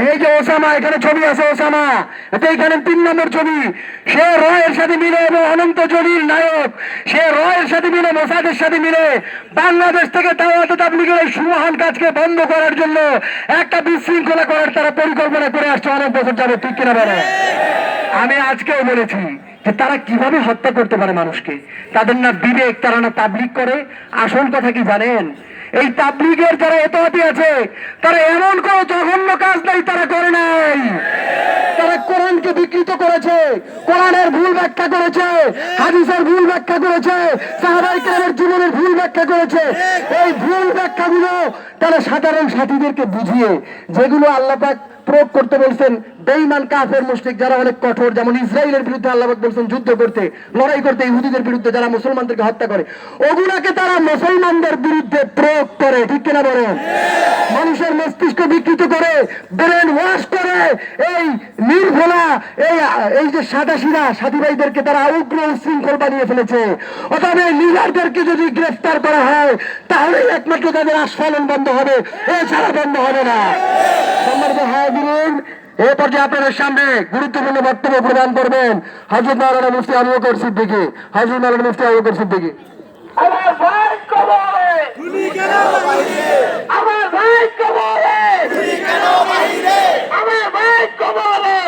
এই যে ওসামা, এখানে ছবি আছে ওসামা। এটা এখানে তিন নম্বর ছবি। সে রয়ের সাথে মিলে এবং অনন্ত জলির নায়ক, সে রয়ের সাথে মিলে, মোসাদের সাথে মিলে বাংলাদেশ থেকে তাওয়াত তাবলিগের এই সুমহান কাজকে বন্ধ করার জন্য একটা বিশৃঙ্খলা করার তারা পরিকল্পনা করে আসছে অনেক বছর যাবে ঠিক কিনা বলে? আমি আজকেও বলেছি যে তারা কীভাবে হত্যা করতে পারে মানুষকে। তাদের না বিবেক, তারা না তাবলিগ করে। আসল কথা কি জানেন? এই তাবলিগের যারা এতহাতি আছে, তারা এমন কোন জঘন্য কাজ নাই, তারা করে নাই। তারা কোরআনকে বিকৃত করেছে, কোরআনের ভুল ব্যাখ্যা করেছে, হাদিসের ভুল ব্যাখ্যা করেছে ব্যাখ্যা করেছে? এই ভুল ব্যাখ্যাগুলো তারা সাধারণ সাথীদেরকে বুঝিয়ে, যেগুলো আল্লাহ পাক প্রয়োগ করতে বলছেন, বেঈমান, কাফের, মুশরিক যারা অনেক কঠোর, যেমন ইসরায়েলের বিরুদ্ধে আল্লাহ পাক বলছেন যুদ্ধ করতে, লড়াই করতে, ইহুদিদের বিরুদ্ধে যারা মুসলমানদেরকে হত্যা করে, ওগুলাকে তারা মুসলমানদের বিরুদ্ধে প্রয়োগ করে, ঠিক কিনা বলেন? মানুষের মস্তিষ্ক বিকৃত করে, ব্রেন ওয়াশ করে, এই নির্ভোলা, এই এই যে সাদা সিরা সাথী ভাইদেরকে তারা উগ্র উশৃঙ্খল বানিয়ে ফেলেছে। অতএব এই লিডারদেরকে যদি গ্রেফতার করা হয় তাহলেই একমাত্র তাদের আস্ফালন বন্ধ হবে এছাড়া বন্ধ হবে না। সম্মানিত হাজিরিন এ পর্যায়ে আপনাদের সামনে গুরুত্বপূর্ণ বক্তব্য প্রদান করবেন হজরত মাওলানা মুফতি আবু বকর সিদ্দিকী। হজরত মাওলানা মুফতি আবু বকর সিদ্দিকী। আমার ভাই কবরে। আমার ভাই কবরে। আমার ভাই কবরে।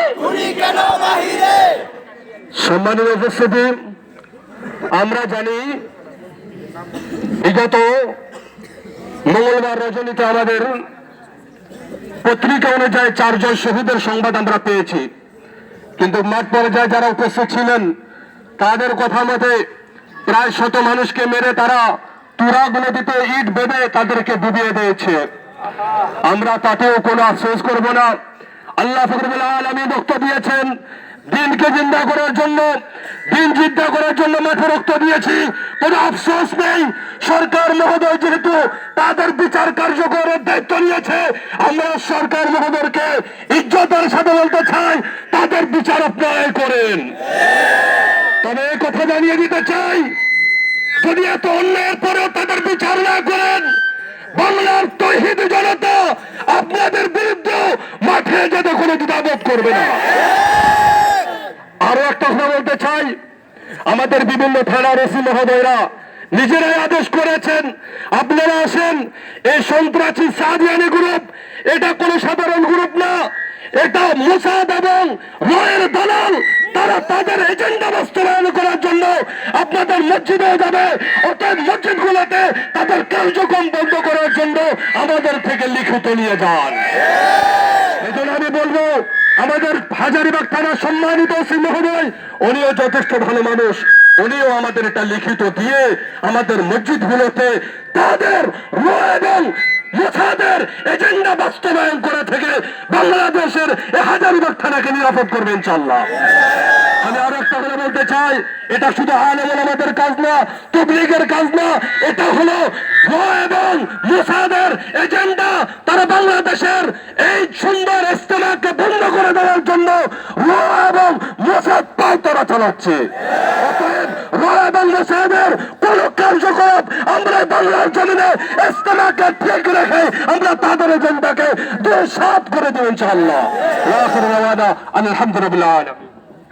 সম্মানিত উপস্থিতি আমরা জানি বিগত মঙ্গলবার রজনীতে আমাদের পত্রিকা অনুযায়ী চারজন শহীদের সংবাদ আমরা পেয়েছি। কিন্তু মাঠ পর্যায়ে যারা উপস্থিত ছিলেন, তাদের কথা মতে প্রায় শত মানুষকে মেরে তারা তুরাগ নদীতে ইট বেঁধে তাদেরকে ডুবিয়ে দিয়েছে। আমরা তাতেও কোনো আফসোস করব না। আল্লাহ ফকরুল আলমী বক্তব্য দিয়েছেন, দিনকে জিন্দা করার জন্য দিন জিন্দা করার জন্য মাঠে রক্ত দিয়েছি। কোনো আফসোস নেই। সরকার মহোদয় যেহেতু তাদের বিচার কার্যকরের দায়িত্ব নিয়েছে, আমরা সরকার মহোদয়কে ইজ্জতের সাথে বলতে চাই, তাদের বিচার আপনারাই করেন। তবে কথা জানিয়ে দিতে চাই, যদি এত অন্যায়ের পরেও তাদের বিচার না করেন, বাংলার তহিদ জনতা আপনাদের বিরুদ্ধে মাঠে যেতে কোনো দ্বিধাবোধ করবে না। একটা চাই। আমাদের বিভিন্ন থানার ওসি মহোদয়রা নিজেরাই আদেশ করেছেন, আপনারা আসেন, এই সন্ত্রাসী সাদিয়ানি গ্রুপ এটা কোনো সাধারণ গ্রুপ না, এটা মোসাদ এবং রয়ের দালাল, তারা তাদের এজেন্ডা বাস্তবায়ন করার জন্য আপনাদের মসজিদে যাবে অর্থাৎ মসজিদ গুলোতে তাদের কার্যক্রম বন্ধ করার জন্য আমাদের থেকে লিখিত নিয়ে যান। এজন্য আমি বলব আমাদের হাজারিবাগ থানার সম্মানিত শ্রী মহোদয় উনিও যথেষ্ট ভালো মানুষ। উনিও আমাদের এটা লিখিত দিয়ে আমাদের মসজিদগুলোতে তাদের এজেন্ডা বাস্তবায়ন করা থেকে বাংলাদেশের হাজারিবাগ থানাকে নিরাপদ আমি আরও একটা কথা বলতে চাই, এটা শুধু আমাদের কাজ না, তবলিগের কাজ না, এটা হলো এবং মোসাদের এজেন্ডা তারা বাংলাদেশের এই সুন্দর ইস্তেমাকে বন্ধ করে দেওয়ার জন্য র এবং চালাচ্ছে।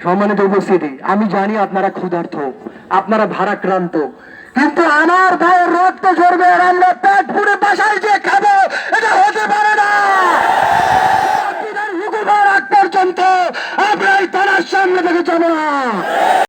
সম্মানিত উপস্থিতি, আমি জানি আপনারা ক্ষুধার্থ আপনারা ভারাক্রান্ত, কিন্তু আমার ভাইয়ের রক্ত ঝরবে আমরা পেট পুড়ে বাসায় যে খাব, এটা